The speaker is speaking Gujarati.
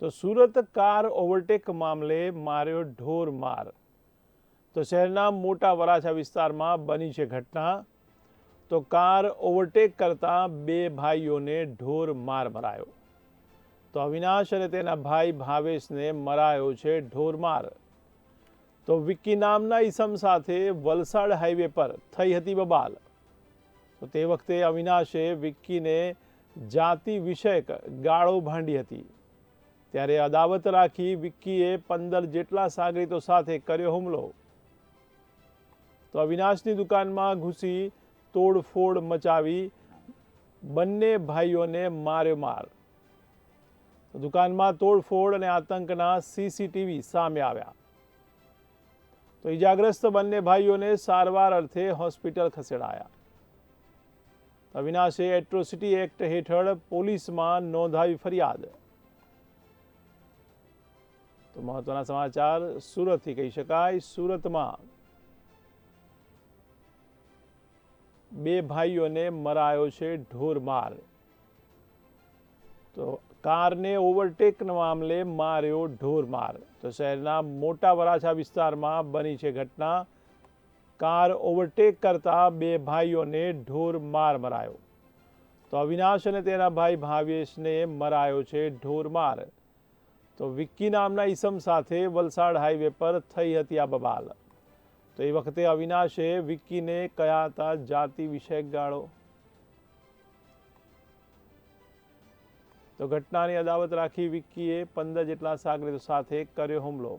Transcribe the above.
તો સુરત કાર ઓવરટેક મામલે માર્યો ઢોર માર તો શહેરના મોટા વરાછા વિસ્તારમાં બની છે ઘટના. તો કાર ઓવરટેક કરતા બે ભાઈઓને ઢોર માર મરાયો. તો અવિનાશ અને તેના ભાઈ ભાવેશને મરાયો છે ઢોરમાર. તો વિક્કી નામના ઈસમ સાથે વલસાડ હાઈવે પર થઈ હતી બબાલ. તો તે વખતે અવિનાશે વિક્કીને જાતિ વિષયક ગાળો ભાંડી હતી. ત્યારે અદાવત રાખી વિક્કીએ પંદર જેટલા સાગરીતો સાથે કર્યો હુમલો. તો અવિનાશની દુકાનમાં ઘૂસી તોડફોડ મચાવી બંને ભાઈઓને માર્યો માર. તો દુકાનમાં તોડફોડ અને આતંકના સીસીટીવી સામે આવ્યા. તો ઈજાગ્રસ્ત બંને ભાઈઓને સારવાર અર્થે હોસ્પિટલ ખસેડાયા. અવિનાશે એટ્રોસિટી એક્ટ હેઠળ પોલીસમાં નોંધાવી ફરિયાદ. તો મહત્વના સમાચાર સુરતથી કહી શકાય. સુરતમાં બે ભાઈઓને મરાયો છે ઢોરમાર. તો કારને ઓવરટેકના મામલે માર્યો ઢોર માર તો શહેરના મોટા વરાછા વિસ્તારમાં બની છે ઘટના. કાર ઓવરટેક કરતા બે ભાઈઓને ઢોર માર મરાયો. તો અવિનાશ અને તેના ભાઈ ભાવેશને મરાયો છે ઢોર માર તો વિક્કી નામના ઈસમ સાથે વલસાડ હાઈવે પર થઈ હતી આ બબાલ. તો એ વખતે અવિનાશે વિક્કીને કયા હતા જાતિ વિષયક ગાળો તો ઘટનાની અદાવત રાખી વિક્કીએ પંદર જેટલા સાગરીતો સાથે કર્યો હુમલો.